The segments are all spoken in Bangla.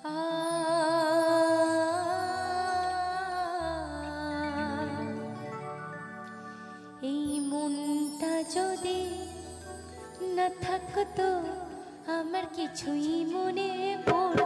এই মনটা যদি না থাকতো আমার কিছুই মনে পড়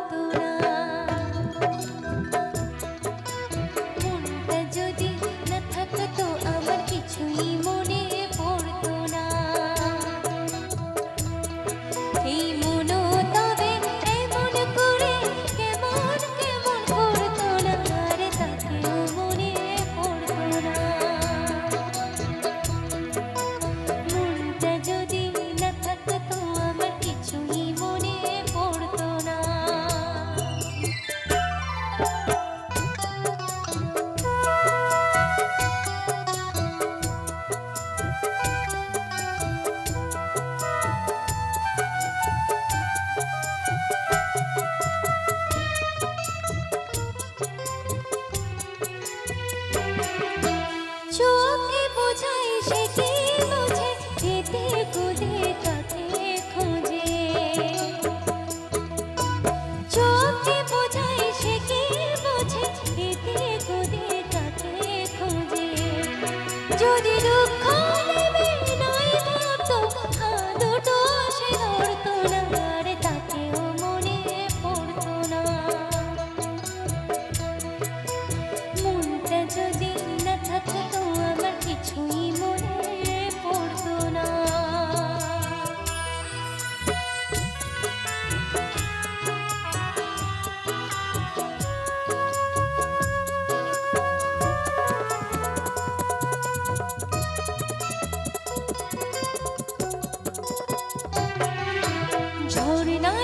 যদি দুঃখ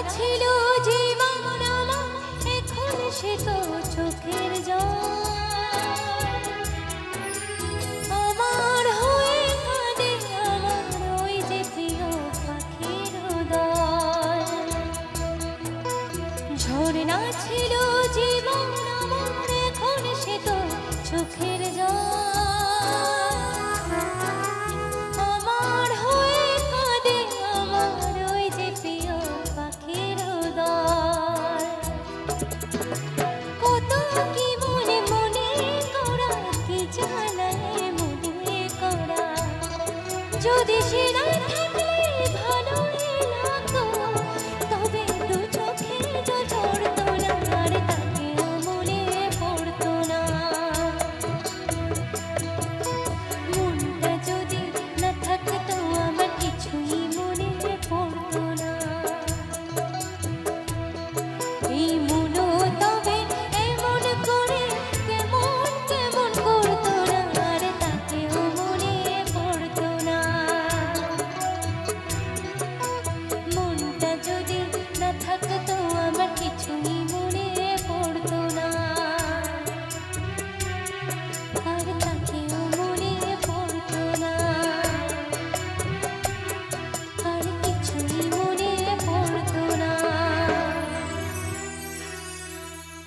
ছিল জীবন আমার, এখন সে তো চোখের আমার হয়ে কাঁদে আমার ওই যে প্রিয় পাখির না ছিল যদি しな